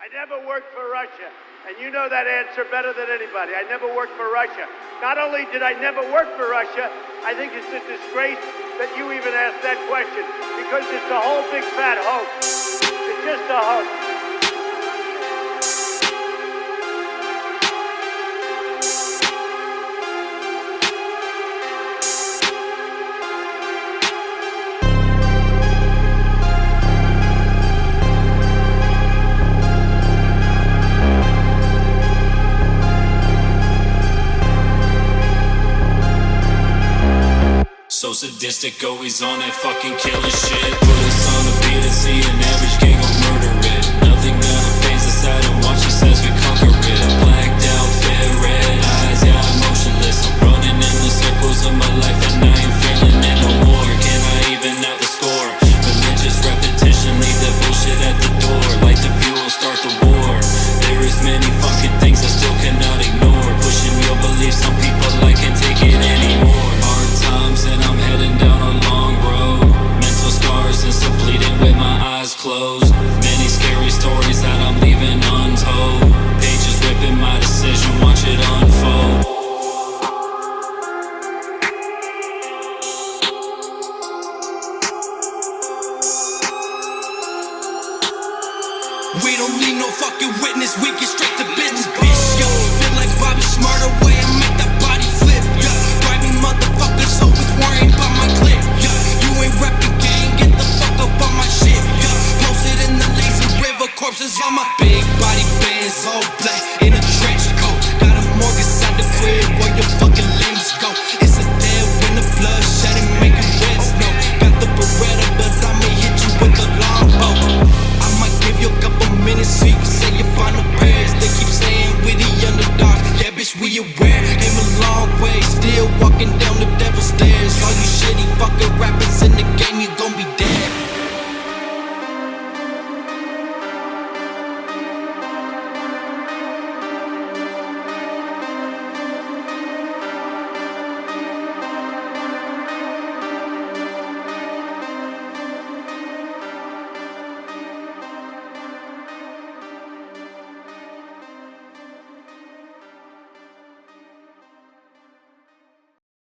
I never worked for Russia. And you know that answer better than anybody. I never worked for Russia. Not only did I never work for Russia, I think it's a disgrace that you even asked that question because it's a whole big fat hoax. It's just a hoax. Sadistic, always on that fucking killing shit. Put us on the beat and see an average Many scary stories that I'm leaving untold. Pages ripping my decision, watch it unfold. We don't need no fucking witness, we get straight to business, bitch. Yo, corpses on my big body bands, all black in a trench coat. Got a mortgage on the crib where your fucking limbs go. It's a dead winter bloodshed and make a red snow. Got the beretta, but I'ma hit you with the longbow. I might give you a couple minutes so you can say your final prayers. They keep saying we the underdogs, yeah, bitch, we aware. Came a long way, still walking down.